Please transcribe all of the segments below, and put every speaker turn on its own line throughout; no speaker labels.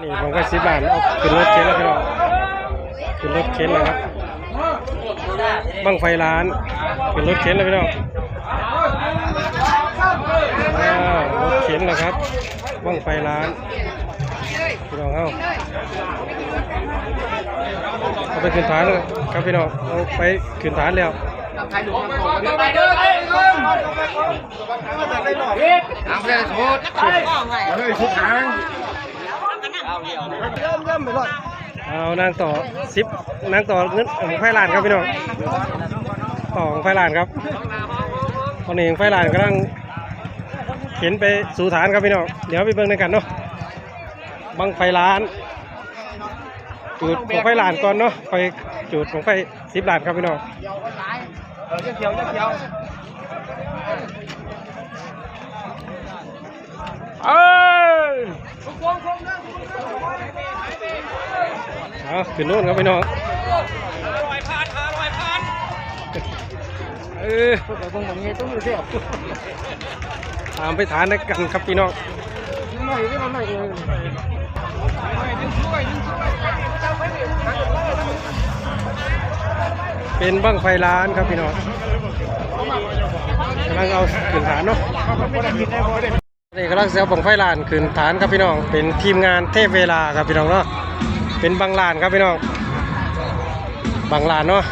นี่ผมก็สิบบาทเอาขึ้นรถเข็นแล้วพี่น้องขึ้นรถเข็นแล้วครับบังไฟร้านขึ้นรถเข็นแล้วพี่น้องอ้าวรถเข็นแล้วครับบังไฟร้านพี่น้องเอาเอาไปขึ้นฐานเลยครับพี่น้องเอาไปขึ้นฐานแล้วเอา เอานางต่อซิปนางต่อเงินของไฟลานครับพี่น้องต่อของไฟลานครับตอนนี้ไฟลานกำลังเข็นไปสู่ฐานครับพี่น้องเดี๋ยวไปเบิ่งในกันเนาะบังไฟล้านจุดของไฟลานก่อนเนาะไปจุดของไฟสิบลานครับพี่น้องเอ้ยเอาขึ้นนู่นครับพี่น้องเออตามไปฐานกันครับพี่น้องเป็นบั้งไฟล้านครับพี่น้องกำลังเอาขึ้นฐานเนาะ นี่กำลังเสียบังไฟลานขึ้นฐานครับพี่น้อง เป็นทีมงานเทพเวลาครับพี่น้องเนาะเป็นบางลานครับพี่น้องบางลานเนาะ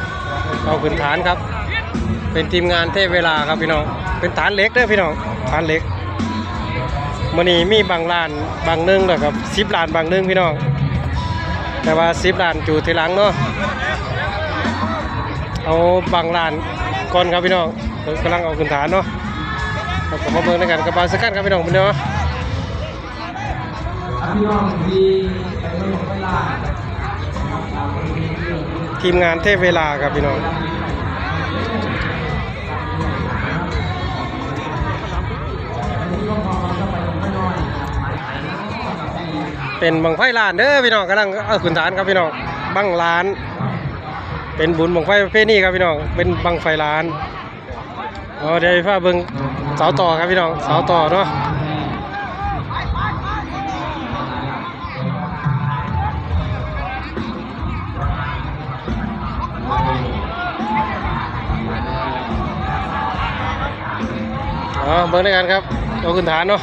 เอาขึ้นฐานครับ เป็นทีมงานเทพเวลาครับพี่น้อง เป็นฐานเล็กเด้อพี่น้องฐานเล็กมันนี้มีบางลานบางนึงแล้วครับสิบลานบางนึงพี่น้องแต่ว่าสิบลานอยู่ทีหลังเนาะเอาบางลานก่อนครับพี่น้องกำลังเอาขึ้นฐานเนาะ ครับผมมาเบิ่งด้วยกันกับบาสกันครับพี่น้องพี่น้องทีมงานเทพเวลาครับพี่น้องเป็นบังไฟลานเด้อพี่น้องกำลังเอาขุนฐานครับพี่น้องบังลาน เป็นบุญบังไฟประเภทนี้ครับพี่น้องเป็นบังไฟลาน อ๋อเดี๋ยวฟ้าเบิงเสาต่อครับพี่น้องเสาต่อเนาะอ๋อเบิ่งด้วยกันครับเอาขึ้นฐานเนาะ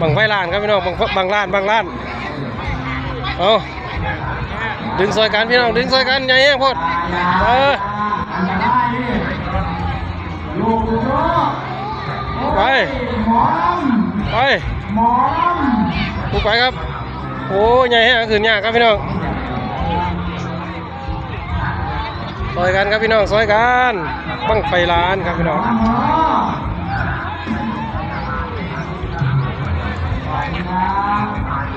บังไฟล้านครับพี่น้องบังบังล้านบังล้านเอาดึงซอยกันพี่น้องดึงซอยกันใหญ่แห้งโพดเออ ไป ไปปุ๊บไปครับ โอ้ใหญ่แห้งขึ้นยากครับพี่น้องซอยกันครับพี่น้องซอยกันบังไฟล้านครับพี่น้อง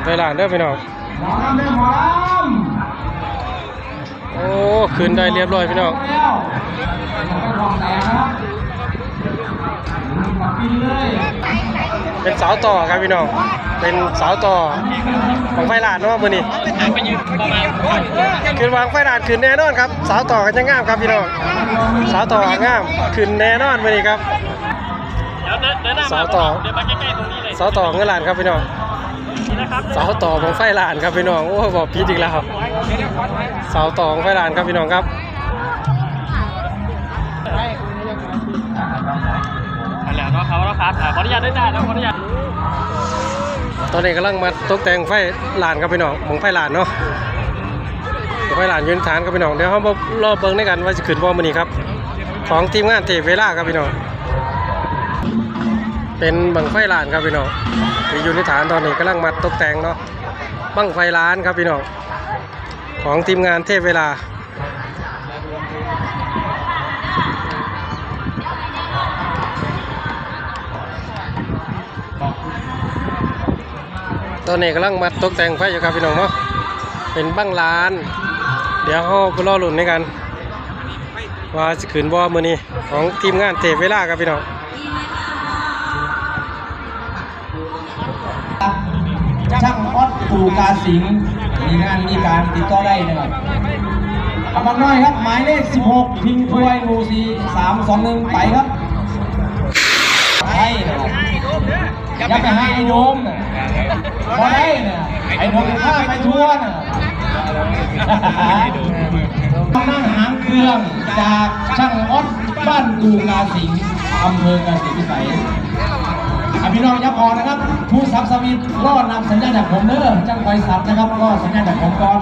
ไปหลานเด้อพี่น้องโอ้ขึ้นได้เรียบร้อยพี่น้อง เป็นเสาต่อครับพี่น้อง เป็นเสาต่อของไฟลานเนาะมือนี้ขึ้นวางไฟลานขึ้นแน่นอนครับ เสาต่อกันยังงามครับพี่น้อง เสาต่องามขึ้นแน่นอนมือนี้ครับเสาต่อเสาต่อเงินลานครับพี่น้องเสาต่อของไฟลานครับพี่น้อง โอ้บอกพีดอีกแล้วเสาต่อของไฟลานครับพี่น้องครับ
เนาะเขาแล้วครับอ่าขออนุญาตด้วยจ้าเนะขออนุญาต
ตอนนี้กำลังมาตกแต่งไฟลานครับพี่น้องมองไฟลานเนาะไฟลานยืนฐานครับพี่น้องเดี๋ยวเขามารอบเบิ้งด้วยกันว่าจะขึ้นบ่มื้อนี้ครับ ของทีมงานเทพเวลาครับพี่น้องเป็นบังไฟลานครับพี่น้องที่อยู่ในฐานตอนนี้กำลังมาตกแต่งเนาะบังไฟลานครับพี่น้องของทีมงานเทพเวลา ตอนนี้กำลังมาตกแต่งไฟอยู่ครับพี่น้องเนาะเป็นบั้งลาน เดี๋ยวเขาไปรอลุ้นในกัน ว่าจะขึ้นบ่มือนี้ของทีมงานเทพเวลาครับพี่น้อง
ช่างออดปูกาสิงมีงานมีการติดต่อได้นะครับกำลังน้อยครับ หมายเลข 16 พิงถ้วยมูซี321ไปครับให้นะครับอย่าไปให้โยมนะ พอได้นะไอ้หนุ่มข้าไปทั่วน่ะต้องนั่งหางเครื่องจากช่างออดบ้านดูกาสิงห์อำเภอกาสิงห์วิสัยอะพี่น้องยับออนะครับ ผู้สับสวิตรอดนำสัญญาณจากผมเด้อจังไฟสับนะครับรอดสัญญาณจากผมก่อน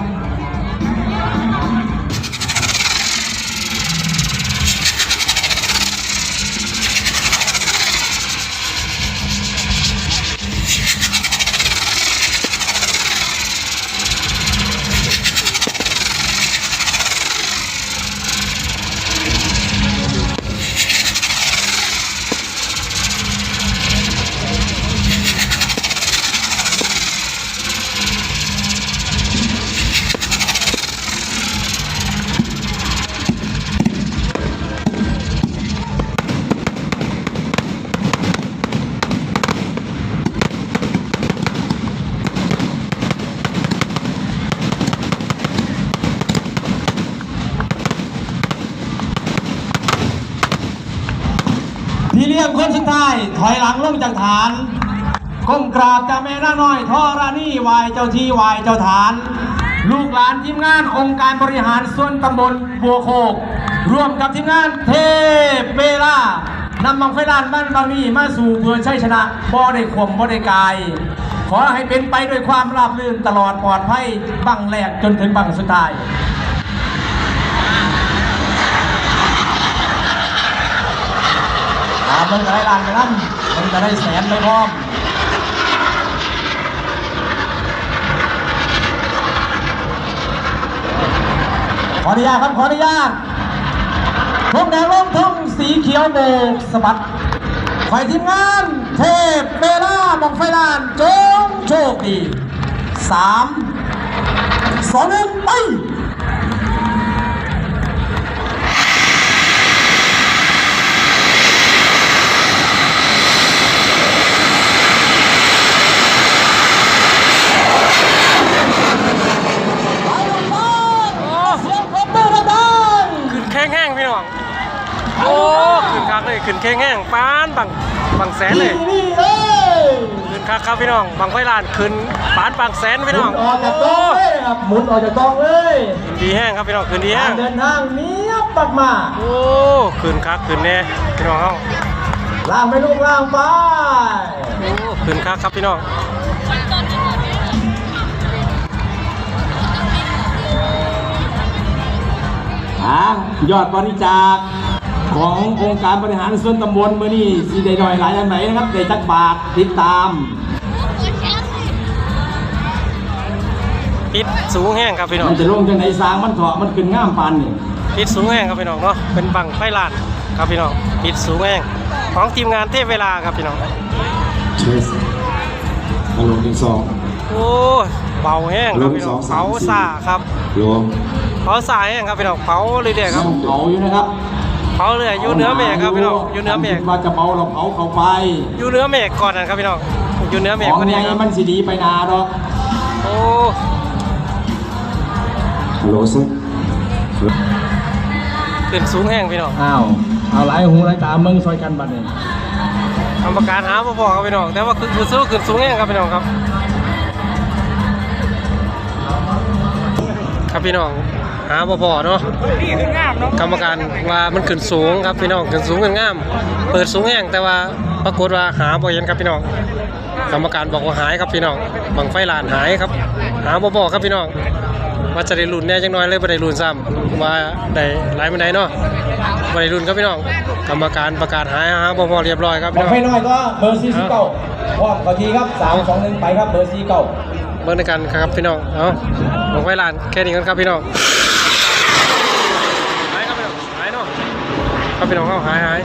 อยหลังลงจากฐานก้มกราบเจ้าแม่น้าน้อยท่อรานี่วายเจ้าที่วายเจ้าฐาน ลูกหลานทีมงานองค์การบริหารส่วนตำบลบัวโคก ร่วมกับทีมงานเทพเวลานำมังไฟลานบ้านบางนี้มาสู่เพื่อชัยชนะบ่ได้ข่มบ่ได้กาย ขอให้เป็นไปด้วยความราบรื่นตลอดปลอดภัยบังแรกจนถึงบังสุดท้ายอ่ามันจะได้ล้านไปนั่น มันจะได้แสนไปพร้อมขออนุญาตครับขออนุญาตทุ่งแดงลงทุ่งสีเขียวโบกสะบัดฝ่ายทีมงาน เทพเบล่าบังไฟลานจงโชคดีสามสองหนึ่งไปลูกบอลเสียงปรบมือดัง
ขึ้นแข้ งแห้งพี่น้อง โอ้ขึ้นคักเลยขึ้นแข้งแห้งปานบังบังแสน
ๆ
เลย
นี่เอ้ย
ขึ้นคักครับพี่น้องบังไฟลานขึ้นปานบังแสนพี่
หมุ
น้อง
นออกจากกองเลยครับหมุนออกจากกองเลย
ขึ้นดีแห้งครับพี่น้องขึ้นดีแห้
กางรเดินทางเนียบมาก
โอ้ขึ้นคักขึ้นแน่พี่น้องเฮา
ๆล่างไปลูกล่างไป
โอ้ขึ้นคักครับพี่น้อง
อ่ายอดบริจาคขององค์การบริหารส่วนตำบลเมื่อนี้สีได้หน่อยหลายอันไหนนะครับได้จักบาทติดตาม
ปิดสูงแห้งครับพี่น้อง
มันจะลงจังไหนสร้างมันเถาะมันขึ้นง่ามปานนี่
ปิดสูงแห้งครับพี่น้องเนาะเป็นบังไฟลานครับพี่น้องปิดสูงแห้งของทีมงานเทพเวลาครับพี่น้อง
เชสอารมณ์หนึ่งสอง
โอ้ยเบาแห้งครับพี่น้อง
ลงสองสา
เผาม
สี่
สาครับ
รวม
เผาสาแห้งครับพี่น้องเผาเรื่อยๆครับ
เผาอยู่นะครับ
เผาเรื่อยอยู่เหนือเมฆครับพี่น้องอยู่เหนือเมฆ
คิดว่าจะเผาเราเผาเข้าไป
อยู่เหนือเมฆก่อนนะครับพี่น้องอยู่เหนือเมฆ
ของ
คนนี้
ใหญ่
ครับ
มันสิดีไปนาดอก
โอ้
ฮัลโหลซิ
ขึ้นสูงแห้งพี่น้อง
อ้าวเอาหลายหูหลายตาเมืองซอยกันบัดนี้
กรรมการหาบ่พอครับพี่น้องแต่ว่าคือคือสู้ขึ้นสูงแห้งครับพี่น้องครับ ครับพี่น้องหาบ่พอเนาะ
นี่คืองามเนาะ
กรรมการว่ามันขึ้นสูงครับพี่น้องขึ้นสูงขึ้นงาม เปิดสูงแห้งแต่ว่าปรากฏว่าหาบ่เห็นครับพี่น้องกรรมการบอกว่าหายครับพี่น้องบังไฟลานหายครับ หาบ่บอกครับพี่น้องว่าจะได้ลุ้นแน่จังน้อยเลยบ่ได้ลุ้นซ้ำว่าได้หลายมันใดเนาะบ่ได้ลุ้นครับพี่น้องกรรมการประกาศหายหาบ่พอเรียบร้อยครับ
บอ
พี่
ก
น้อง
ไฟน้อยก็เบอร์สี่สิบเก้าพร้อมขอทีครับสามสองหนึ่งไปครับเบอร์สี่เก้า
เบิ่งในกันครับพี่น้อง เอาบังไฟลานแค่นี้กันครับพี่น้องหายครับพี่น้องหายเนาะครับพี่น้องเข้าหายหาย